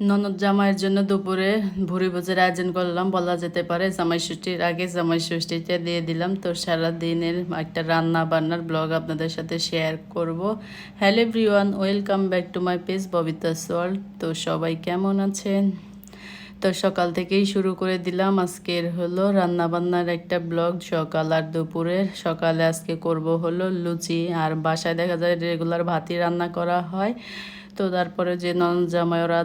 ননদ জামাইয়ের জন্য দুপুরে ভুরি ভোজের আয়োজন করলাম, বলা যেতে পারে জামাই ষষ্ঠীর আগে জামাই ষষ্ঠীটা দিয়ে দিলাম। তো সারা দিনের একটা রান্না বান্নার ব্লগ আপনাদের সাথে শেয়ার করব। Hello everyone, welcome back to my page Babita world তো সবাই কেমন আছেন? তো সকাল থেকেই শুরু করে দিলাম। আজকের হলো রান্না বান্নার একটা ব্লগ সকাল আর দুপুরের সকালে আজকে করব হলো লুচি। আর বাসায় দেখা যায় রেগুলার ভাতই রান্না করা হয়। তো তারপরে যে নন জামাই ওরা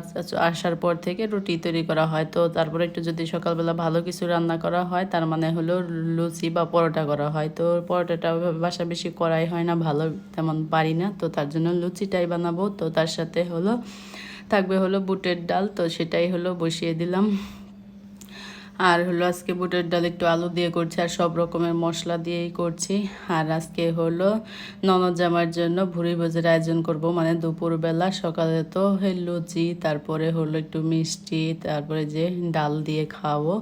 আসার পর থেকে রুটি তৈরি করা হয়। তো তারপরে একটু যদি সকালবেলা ভালো কিছু রান্না করা হয়, তার মানে হলো লুচি বা পরোটা করা হয়। তো পরোটাটা ওইভাবে বাসা বেশি করাই হয় না, ভালো তেমন পারি না। তো তার জন্য লুচিটাই বানাবো। তো তার সাথে হলো, থাকবে হলো বুটের ডাল। তো সেটাই হলো বসিয়ে দিলাম। আর হলো আজকে বুটের ডাল একটু আলু দিয়ে করছি আর সব রকমের মশলা দিয়েই করছি। আর আজকে হলো ননদ জামার জন্য ভুড়ি ভোজের আয়োজন করব। মানে দুপুরবেলা, সকালে তো লুচি, তারপরে হলো একটু মিষ্টি, তারপরে যে ডাল দিয়ে খাওয়াবো।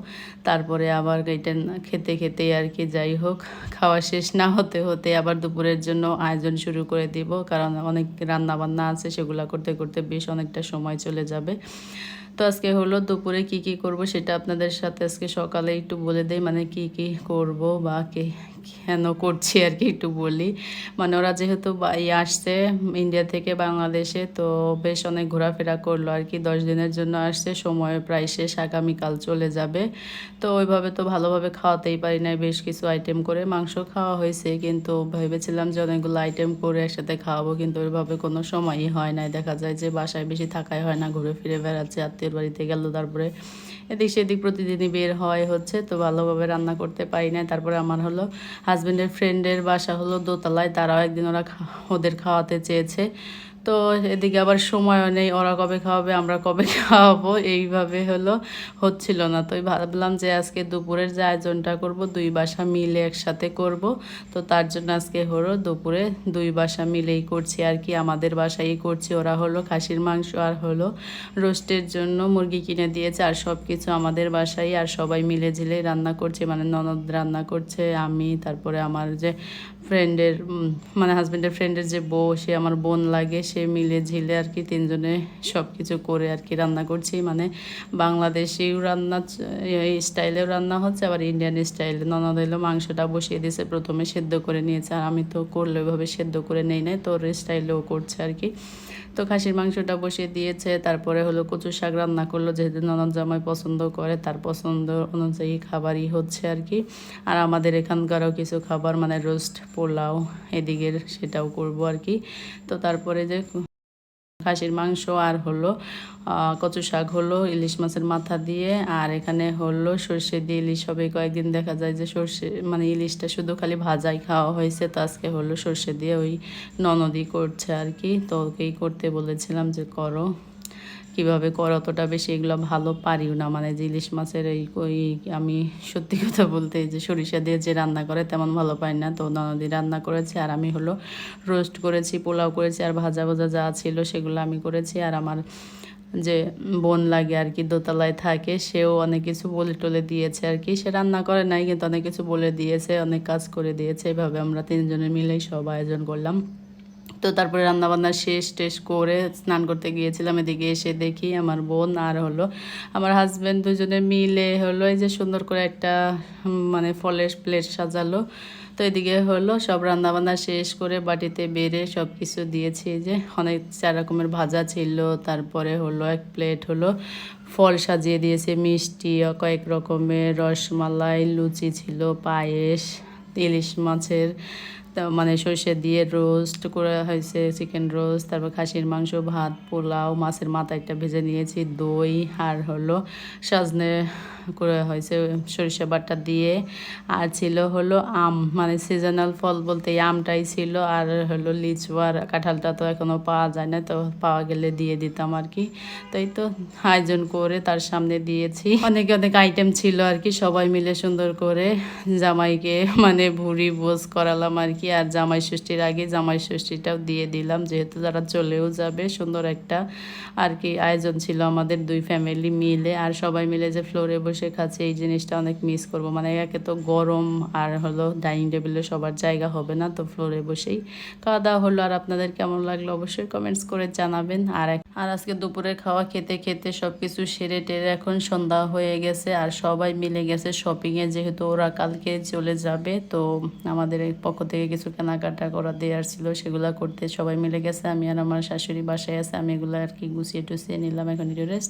তারপরে আবার এটা খেতে খেতে আর কি যাই হোক, খাওয়া শেষ না হতে হতে আবার দুপুরের জন্য আয়োজন শুরু করে দিব। কারণ অনেক রান্না বান্না আছে, সেগুলো করতে করতে বেশ অনেকটা সময় চলে যাবে। তো আজকে হলো দুপুরে কি কি করব সেটা আপনাদের সাথে আজকে সকালে একটু বলে দেই মানে কি কি করব বা কে কেন করছি আর কি একটু বলি। মানে ওরা যেহেতু ইয়ে আসছে ইন্ডিয়া থেকে বাংলাদেশে, তো বেশ অনেক ঘোরাফেরা করল আর কি। দশ দিনের জন্য আসছে, সময় প্রায় শেষ, আগামীকাল চলে যাবে। তো ওইভাবে তো ভালোভাবে খাওয়াতেই পারি না বেশ কিছু আইটেম করে মাংস খাওয়া হয়েছে। কিন্তু ভেবেছিলাম যে অনেকগুলো আইটেম করে একসাথে খাওয়াবো, কিন্তু ওইভাবে কোনো সময়ই হয় নাই। দেখা যায় যে বাসায় বেশি থাকাই হয় না, ঘুরে ফিরে বেড়াচ্ছে, আত্মীয়র বাড়িতে গেল, তারপরে এদিক সেদিক প্রতিদিনই বের হয় হচ্ছে, তো ভালোভাবে রান্না করতে পারি না তারপরে আমার হলো হাজব্যান্ডের ফ্রেন্ডের বাসা হলো দোতলায়, তারাও একদিন ওরা ওদের খাওয়াতে চেয়েছে। তো এদিকে আবার সময়ও নেই, ওরা কবে খাওয়াবে, আমরা কবে খাওয়াবো, এইভাবে হলো, হচ্ছিল না। তো ভাবলাম যে আজকে দুপুরের যে আয়োজনটা করব, দুই বাসা মিলে একসাথে করব। তো তার জন্য আজকে হলো দুপুরে দুই বাসা মিলেই করছি আর কি, আমাদের বাসায়ই করছি। ওরা হলো খাসির মাংস আর হলো রোস্টের জন্য মুরগি কিনে দিয়েছে আর সব কিছু আমাদের বাসায় আর সবাই মিলে ঝিলে রান্না করছে। মানে ননদ রান্না করছে, আমি, তারপরে আমার যে ফ্রেন্ডের মানে হাজব্যান্ডের ফ্রেন্ডের যে বউ, সে আমার বোন লাগে, সে মিলে ঝিলে আর কি তিনজনে সব কিছু করে আর কি রান্না করছি। মানে বাংলাদেশিও রান্না, এই স্টাইলেও রান্না হচ্ছে, আবার ইন্ডিয়ান স্টাইলে ননদ এলো মাংসটা বসিয়ে দিয়েছে, প্রথমে সেদ্ধ করে নিয়েছে, আর আমি তো করলে ওইভাবে সেদ্ধ করে নেই নাই, তোর স্টাইলেও করছে আর কি। তো খাসির মাংসটা বসিয়ে দিয়েছে, তারপরে হলো কচু শাক রান্না করল, যেহেতু ননদ জামাই পছন্দ করে, তার পছন্দ অনুযায়ী খাবারই হচ্ছে আর কি। আর আমাদের এখানকারও কিছু খাবার মানে রোস্ট পোলাও, এদিকের সেটাও করব আর কি। তো তারপরে যে খাসির মাংস আর হলো কচু শাক হলো, ইলিশ মাছের মাথা দিয়ে, আর এখানে হলো সর্ষে দিয়ে ইলিশ হবে। কয়েকদিন দেখা যায় যে সর্ষে মানে ইলিশটা শুধু খালি ভাজাই খাওয়া হয়েছে, তো আজকে হলো সর্ষে দিয়ে ওই ননদি করছে আর কি। তো ওকেই করতে বলেছিলাম যে করো। কীভাবে করো, অতটা বেশি এগুলো ভালো পারিও না। মানে যে ইলিশ মাছের এই আমি সত্যি কথা বলতে যে সরিষা দিয়ে যে রান্না করে তেমন ভালো পাই না। তো ননদি রান্না করেছে আর আমি হলো রোস্ট করেছি, পোলাও করেছি আর ভাজা ভাজা যা ছিল সেগুলো আমি করেছি। আর আমার যে বোন লাগে আর কি দোতলায় থাকে, সেও অনেক কিছু বলে টলে দিয়েছে আর কি। সে রান্না করে নাই, কিন্তু অনেক কিছু বলে দিয়েছে, অনেক কাজ করে দিয়েছে। এভাবে আমরা তিনজনে মিলেই সব আয়োজন করলাম। তো তারপরে রান্নাবান্না শেষ টেস করে স্নান করতে গিয়েছিলাম। এদিকে এসে দেখি আমার বোন আর হলো আমার হাজব্যান্ড দুজনে মিলে হলো এই যে সুন্দর করে একটা মানে ফলের প্লেট সাজালো। তো এদিকে হলো সব রান্নাবান্না শেষ করে বাটিতে বেড়ে সব কিছু দিয়েছি যে অনেক চার রকমের ভাজা ছিল, তারপরে হলো এক প্লেট হলো ফল সাজিয়ে দিয়েছে। মিষ্টি, কয়েক রকমের রসমালাই, লুচি ছিল, পায়েস, ইলিশ মাছের মানে সর্ষে দিয়ে রোস্ট করা হয়েছে চিকেন রোস্ট তারপর খাসির মাংস, ভাত, পোলাও, মাছের মাথা একটা ভেজে নিয়েছি, দই, আর হলো সজনে করে হয়েছে সরিষা বাটা দিয়ে, আর ছিল হলো আম মানে সিজনাল ফল বলতে আমটাই ছিল, আর হলো লিচু আর কাঁঠালটা তো এখনও পাওয়া যায় না, তো পাওয়া গেলে দিয়ে দিতাম আর কি। তাই তো আয়োজন করে তার সামনে দিয়েছি। অনেক অনেক আইটেম ছিল আর কি, সবাই মিলে সুন্দর করে জামাইকে মানে ভুড়ি বোস করালাম আর কি আর জামাই ষষ্ঠীর আগে জামাই ষষ্ঠীটাও দিয়ে দিলাম, যেহেতু তারা চলেও যাবে, সুন্দর একটা আর কি আয়োজন ছিল আমাদের দুই ফ্যামিলি মিলে। আর সবাই মিলে যে ফ্লোরে বসে খাচ্ছে, এই জিনিসটা অনেক মিস করব। মানে একে তো গরম আর হলো ডাইনিং টেবিলে সবার জায়গা হবে না, তো ফ্লোরে বসেই খাওয়া দাওয়া হলো। আর আপনাদের কেমন লাগল অবশ্যই কমেন্টস করে জানাবেন। আর আর আজকে দুপুরে খাওয়া খেতে খেতে সব কিছু সেরে টেরে এখন সন্ধ্যা হয়ে গেছে, আর সবাই মিলে গেছে শপিংয়ে যেহেতু ওরা কালকে চলে যাবে, তো আমাদের পক্ষ থেকে কিছু কেনাকাটা করা দেওয়ার ছিল, সেগুলো করতে সবাই মিলে গেছে। আমি আর আমার শাশুড়ি বাসায় আছে, আমি এগুলো আর কি গুছিয়ে টুছিয়ে নিলাম। এখন রেস্ট